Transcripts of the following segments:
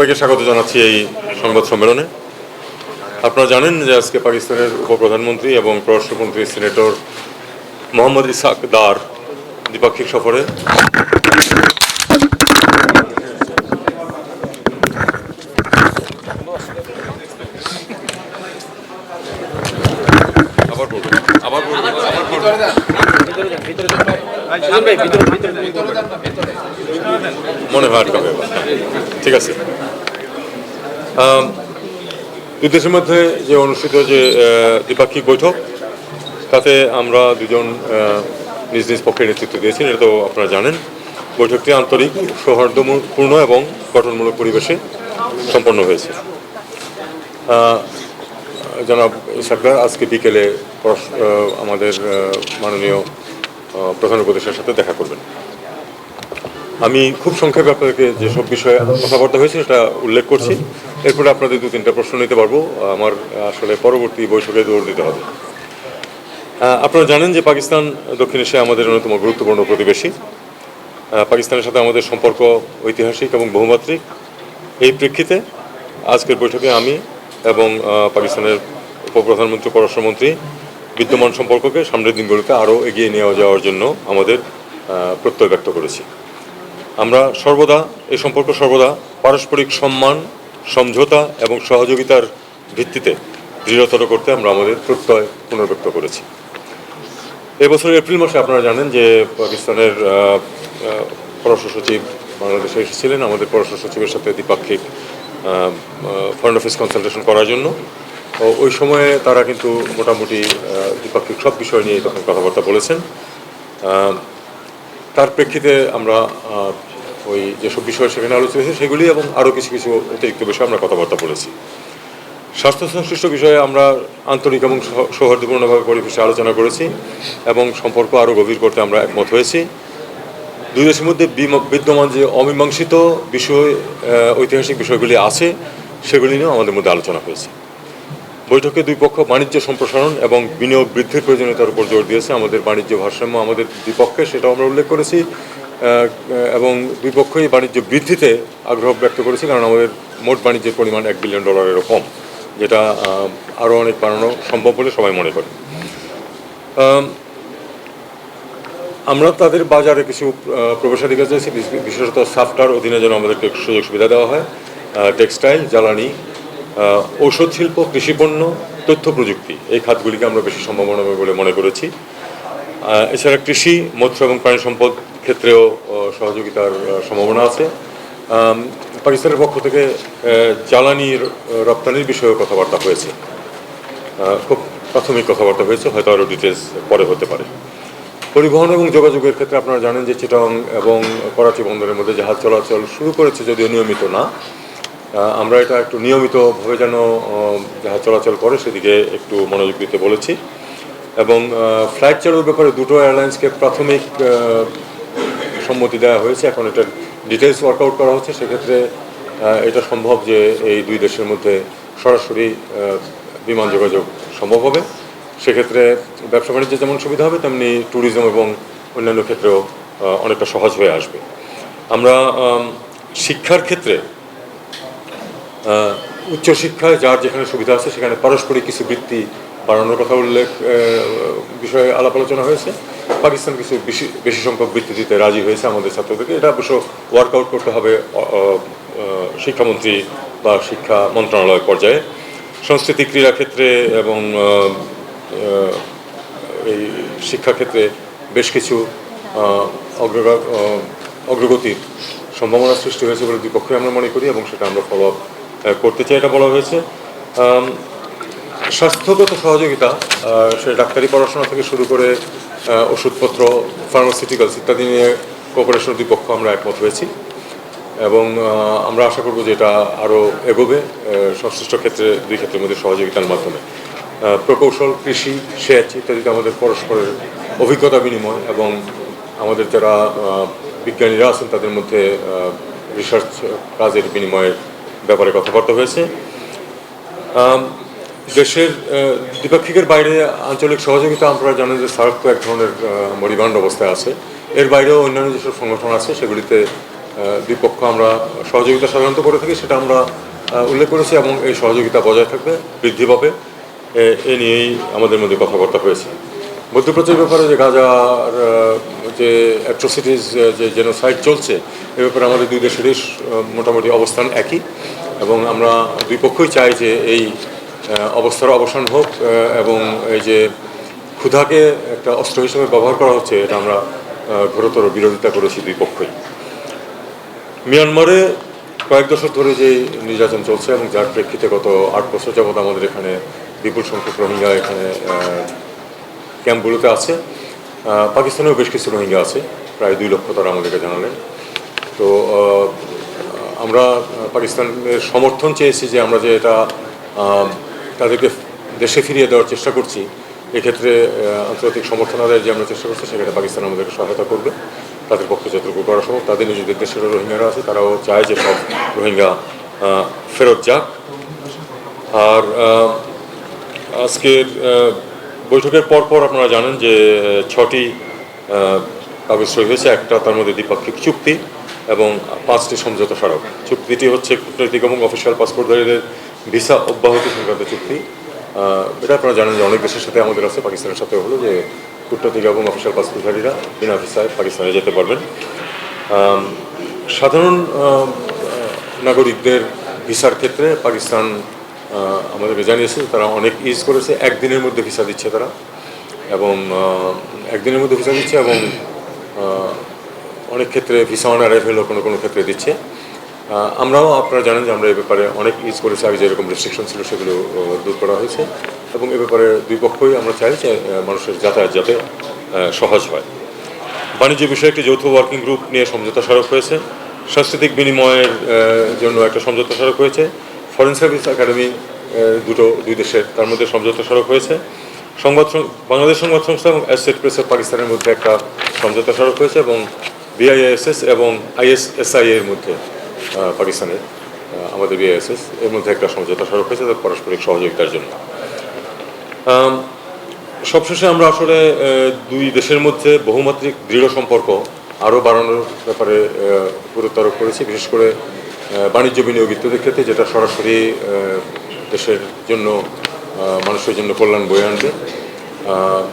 সবাইকে স্বাগত জানাচ্ছি এই সংবাদ সম্মেলনে। আপনারা জানেন যে আজকে পাকিস্তানের উপপ্রধানমন্ত্রী এবং পররাষ্ট্রমন্ত্রী সিনেটর মোহাম্মদ ইসাক দার দ্বিপাক্ষিক সফরে মনে হয় আটকাবে। ঠিক আছে। দুই দেশের মধ্যে যে অনুষ্ঠিত যে দ্বিপাক্ষিক বৈঠক, তাতে আমরা দুজন নিজ নিজ পক্ষে নেতৃত্ব দিয়েছি এটা তো আপনারা জানেন। বৈঠকটি আন্তরিক, সৌহার্দ্যপূর্ণ এবং গঠনমূলক পরিবেশে সম্পন্ন হয়েছে। জনাব সরকার আজকে বিকেলে আমাদের মাননীয় প্রধান উপদেষ্টার সাথে দেখা করবেন। আমি খুব সংক্ষেপে আপনাদেরকে যেসব বিষয়ে কথাবার্তা হয়েছে সেটা উল্লেখ করছি। এরপরে আপনাদের দু তিনটা প্রশ্ন নিতে পারব। আমার আসলে পরবর্তী বৈঠকে দৌড় দিতে হবে। আপনারা জানেন যে পাকিস্তান, দক্ষিণ এশিয়া আমাদের অন্যতম গুরুত্বপূর্ণ প্রতিবেশী। পাকিস্তানের সাথে আমাদের সম্পর্ক ঐতিহাসিক এবং বহুমাত্রিক। এই প্রেক্ষিতে আজকের বৈঠকে আমি এবং পাকিস্তানের উপপ্রধানমন্ত্রী, পররাষ্ট্রমন্ত্রী বিদ্যমান সম্পর্ককে সামনের দিনগুলোতে আরও এগিয়ে নিয়ে যাওয়ার জন্য আমাদের প্রত্যয় ব্যক্ত করেছি। আমরা সর্বদা, এ সম্পর্ক সর্বদা পারস্পরিক সম্মান, সমঝোতা এবং সহযোগিতার ভিত্তিতে দৃঢ়তর করতে আমরা আমাদের প্রত্যয় পুনর্ব্যক্ত করেছি। এবছর এপ্রিল মাসে আপনারা জানেন যে পাকিস্তানের পররাষ্ট্র সচিব বাংলাদেশে এসেছিলেন, আমাদের পররাষ্ট্র সচিবের সাথে দ্বিপাক্ষিক ফরেন অফিস কনসালটেশন করার জন্য। ওই সময়ে তারা কিন্তু মোটামুটি দ্বিপাক্ষিক সব বিষয় নিয়ে তখন কথাবার্তা বলেছেন। তার প্রেক্ষিতে আমরা ওই যেসব বিষয় সেখানে আলোচনা হয়েছে সেগুলি এবং আরও কিছু কিছু অতিরিক্ত বিষয়ে আমরা কথাবার্তা বলেছি। স্বাস্থ্য সংশ্লিষ্ট বিষয়ে আমরা আন্তরিক এবং সৌহার্দ্যপূর্ণভাবে পরিবেশে আলোচনা করেছি এবং সম্পর্ক আরও গভীর করতে আমরা একমত হয়েছি। দুই দেশের মধ্যে বিদ্যমান যে অমীমাংসিত বিষয় ঐতিহাসিক বিষয়গুলি আছে, সেগুলি নিয়েও আমাদের মধ্যে আলোচনা হয়েছে। বৈঠকে দুই পক্ষ বাণিজ্য সম্প্রসারণ এবং বিনিয়োগ বৃদ্ধির প্রয়োজনীয়তার উপর জোর দিয়েছে। আমাদের বাণিজ্য ভারসাম্য আমাদের দুই পক্ষে, সেটাও আমরা উল্লেখ করেছি। এবং দুই পক্ষই বাণিজ্য বৃদ্ধিতে আগ্রহ ব্যক্ত করেছি, কারণ আমাদের মোট বাণিজ্যের পরিমাণ এক বিলিয়ন ডলারেরও কম, যেটা আরও অনেক বাড়ানো সম্ভব বলে সবাই মনে করে। আমরা তাদের বাজারে কিছু প্রবেশাধিকার চাইছি, বিশেষত সাফটার অধীনে যেন আমাদেরকে সুযোগ সুবিধা দেওয়া হয়। টেক্সটাইল, জ্বালানি ঔষধ শিল্প কৃষিপণ্য তথ্য প্রযুক্তি এই খাতগুলিকে আমরা বেশি সম্ভাবনা হবে বলে মনে করেছি। এছাড়া কৃষি মৎস্য এবং প্রাণী সম্পদ ক্ষেত্রেও সহযোগিতার সম্ভাবনা আছে। পাকিস্তানের পক্ষ থেকে আহ, জ্বালানির রপ্তানির বিষয়েও কথাবার্তা হয়েছে। খুব প্রাথমিক কথাবার্তা হয়েছে হয়তো আরও ডিটেলস পরে হতে পারে। পরিবহন এবং যোগাযোগের ক্ষেত্রে আপনারা জানেন যে চিটং এবং করাচি বন্দরের মধ্যে জাহাজ চলাচল শুরু করেছে যদিও নিয়মিত না। আমরা এটা একটু নিয়মিতভাবে যেন জাহাজ চলাচল করে সেদিকে একটু মনোযোগ দিতে বলেছি। এবং ফ্লাইট চালুর ব্যাপারে দুটো এয়ারলাইন্সকে প্রাথমিক সম্মতি দেওয়া হয়েছে। এখন এটা ডিটেলস ওয়ার্কআউট করা হচ্ছে। সেক্ষেত্রে এটা সম্ভব যে এই দুই দেশের মধ্যে সরাসরি বিমান যোগাযোগ সম্ভব হবে। সেক্ষেত্রে ব্যবসা বাণিজ্যে যেমন সুবিধা হবে, তেমনি ট্যুরিজম এবং অন্যান্য ক্ষেত্রেও অনেকটা সহজ হয়ে আসবে। আমরা শিক্ষার ক্ষেত্রে উচ্চশিক্ষায় যার যেখানে সুবিধা আছে, সেখানে পারস্পরিক কিছু বৃত্তি বাড়ানোর কথা উল্লেখ বিষয়ে আলাপ আলোচনা হয়েছে। পাকিস্তান কিছু বেশি বেশি সংখ্যক বৃত্তি দিতে রাজি হয়েছে আমাদের ছাত্রদেরকে। এটা অবশ্য ওয়ার্কআউট করতে হবে শিক্ষামন্ত্রী বা শিক্ষা মন্ত্রণালয় পর্যায়ে। সংস্কৃতি ক্রীড়া ক্ষেত্রে এবং এই শিক্ষাক্ষেত্রে বেশ কিছু অগ্রগতির সম্ভাবনা সৃষ্টি হয়েছে বলে দ্বিপক্ষে আমরা মনে করি এবং সেটা আমরা ফলো করতে চাই, এটা বলা হয়েছে। স্বাস্থ্যগত সহযোগিতা সে ডাক্তারি পড়াশোনা থেকে শুরু করে ওষুধপত্র ফার্মাসিউটিক্যালস ইত্যাদি নিয়ে কোঅপারেশন দ্বিপক্ষ আমরা একমত হয়েছি। এবং আমরা আশা করব যে এটা আরও এগোবে সংশ্লিষ্ট ক্ষেত্রে, দুই ক্ষেত্রের মধ্যে সহযোগিতার মাধ্যমে। প্রকৌশল, কৃষি, সেচ ইত্যাদিতে আমাদের পরস্পরের অভিজ্ঞতা বিনিময় এবং আমাদের যারা বিজ্ঞানীরা আছেন তাদের মধ্যে রিসার্চ কাজের বিনিময়ের ব্যাপারে কথাবার্তা হয়েছে। দেশের দ্বিপাক্ষিকের বাইরে আঞ্চলিক সহযোগিতা আপনারা জানেন যে সার্ক তো এক ধরনের মরিবান্ড অবস্থায় আছে। এর বাইরেও অন্যান্য যেসব সংগঠন আছে, সেগুলিতে দ্বিপক্ষ আমরা সহযোগিতা সাধারণত করে থাকি, সেটা আমরা উল্লেখ করেছি এবং এই সহযোগিতা বজায় থাকবে, বৃদ্ধি পাবে। এ নিয়েই আমাদের মধ্যে কথাবার্তা হয়েছে। মধ্যপ্রাচ্যের ব্যাপারে যে গাজার যে অ্যাট্রোসিটিস যে জেনোসাইড চলছে, এ ব্যাপারে আমাদের দুই দেশেরই মোটামুটি অবস্থান একই। এবং আমরা দুই পক্ষই চাই যে এই অবস্থার অবসান হোক এবং এই যে ক্ষুধাকে একটা অস্ত্র হিসেবে ব্যবহার করা হচ্ছে, এটা আমরা ঘোরতর বিরোধিতা করেছি দুই পক্ষই। মিয়ানমারে কয়েক দশক ধরে যে নির্যাতন চলছে এবং যার প্রেক্ষিতে গত আট বছর যাবৎ আমাদের এখানে বিপুল সংখ্যক রোহিঙ্গা এখানে ক্যাম্পগুলোতে আছে। পাকিস্তানেও বেশ কিছু রোহিঙ্গা আছে, প্রায় দুই লক্ষ তারা আমাদেরকে জানালেন। তো আমরা পাকিস্তানের সমর্থন চেয়েছি যে আমরা যে এটা তাদেরকে দেশে ফিরিয়ে দেওয়ার চেষ্টা করছি, এক্ষেত্রে আন্তর্জাতিক সমর্থন আদায়ের যে আমরা চেষ্টা করছি সেখানে পাকিস্তান আমাদেরকে সহায়তা করবে। তাদের পক্ষে যতটুকু করা সম্ভব। তাদের নিজেদের দেশের রোহিঙ্গারা আছে, তারাও চায় যে সব রোহিঙ্গা ফেরত যাক। আর আজকের বৈঠকের পরপর আপনারা জানেন যে ছটি আহ, কাগজ সই হয়েছে। একটা তার মধ্যে দ্বিপাক্ষিক চুক্তি এবং পাঁচটি সমঝোতা স্মারক। চুক্তিটি হচ্ছে কূটনৈতিক এবং অফিসিয়াল পাসপোর্টধারীদের ভিসা অব্যাহতি সংক্রান্ত চুক্তি। এটা আপনারা জানেন যে অনেক দেশের সাথে আমাদের আছে পাকিস্তানের সাথে হলো যে কূটনৈতিক এবং অফিসিয়াল পাসপোর্টধারীরা বিনা ভিসায় পাকিস্তানে যেতে পারবেন। সাধারণ নাগরিকদের ভিসার ক্ষেত্রে পাকিস্তান আমাদেরকে জানিয়েছে তারা অনেক ইজ করেছে, একদিনের মধ্যে ভিসা দিচ্ছে তারা। এবং একদিনের মধ্যে ভিসা দিচ্ছে এবং অনেক ক্ষেত্রে ভিসা অন অ্যারাইভেলও কোনো কোনো ক্ষেত্রে দিচ্ছে। আমরাও আপনারা জানেন যে আমরা এ ব্যাপারে অনেক ইজ করেছি। আগে যেরকম রেস্ট্রিকশন ছিল সেগুলো দূর করা হয়েছে। এবং এ ব্যাপারে দুই পক্ষই আমরা চাই যে মানুষের যাতায়াত যাতে সহজ হয়। বাণিজ্য বিষয়ে একটি যৌথ ওয়ার্কিং গ্রুপ নিয়ে সমঝোতা স্মারক হয়েছে। সাংস্কৃতিক বিনিময়ের জন্য একটা সমঝোতা স্মারক হয়েছে। ফরেন সার্ভিস একাডেমি দুটো, দুই দেশের, তার মধ্যে সমঝোতা স্মারক হয়েছে। সংবাদ বাংলাদেশ সংবাদ সংস্থা এবং অ্যাসেট প্রেস অফ পাকিস্তানের মধ্যে একটা সমঝোতা স্মারক হয়েছে এবং বিআইএসএস এবং আইএসএসআই এর মধ্যে পাকিস্তানের আমাদের বিআইএসএস এর মধ্যে একটা সমঝোতা স্মারক হয়েছে, তার পারস্পরিক সহযোগিতার জন্য। সবশেষে আমরা আসলে দুই দেশের মধ্যে বহুমাত্রিক দৃঢ় সম্পর্ক আরও বাড়ানোর ব্যাপারে গুরুত্ব আরোপ করেছি, বিশেষ করে বাণিজ্য বিনিয়োগ ইত্যাদির ক্ষেত্রে যেটা সরাসরি দেশের জন্য মানুষের জন্য কল্যাণ বয়ে আনবে।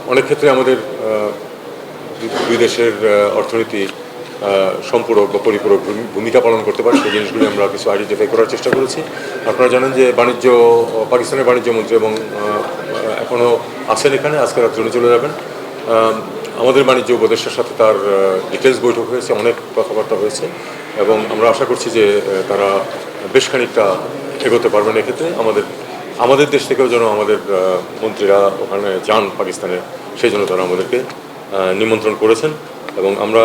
অনেক ক্ষেত্রে আমাদের দুই- দেশের অর্থনীতি সম্পূরক বা পরিপূরক ভূমিকা পালন করতে পারে। সেই জিনিসগুলি আমরা কিছু আইডেন্টিফাই করার চেষ্টা করেছি। আপনারা জানেন যে বাণিজ্য পাকিস্তানের বাণিজ্য মন্ত্রী এবং এখনও আছেন এখানে, আজকে রাত্রে চলে যাবেন। আমাদের বাণিজ্য উপদেষ্টার সাথে তার ডিটেলস বৈঠক হয়েছে, অনেক কথাবার্তা হয়েছে এবং আমরা আশা করছি যে তারা বেশ খানিকটা এগোতে পারবেন এক্ষেত্রে। আমাদের আমাদের দেশ থেকেও যেন আমাদের মন্ত্রীরা ওখানে যান পাকিস্তানে, সেই জন্য তারা আমাদেরকে নিমন্ত্রণ করেছেন এবং আমরা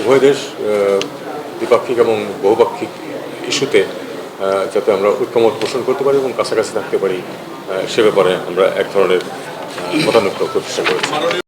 উভয় দেশ দ্বিপাক্ষিক এবং বহুপাক্ষিক ইস্যুতে যাতে আমরা ঐক্যমত পোষণ করতে পারি এবং কাছাকাছি থাকতে পারি সে ব্যাপারে আমরা এক ধরনের মতানৈক্য প্রতিষ্ঠা করেছি।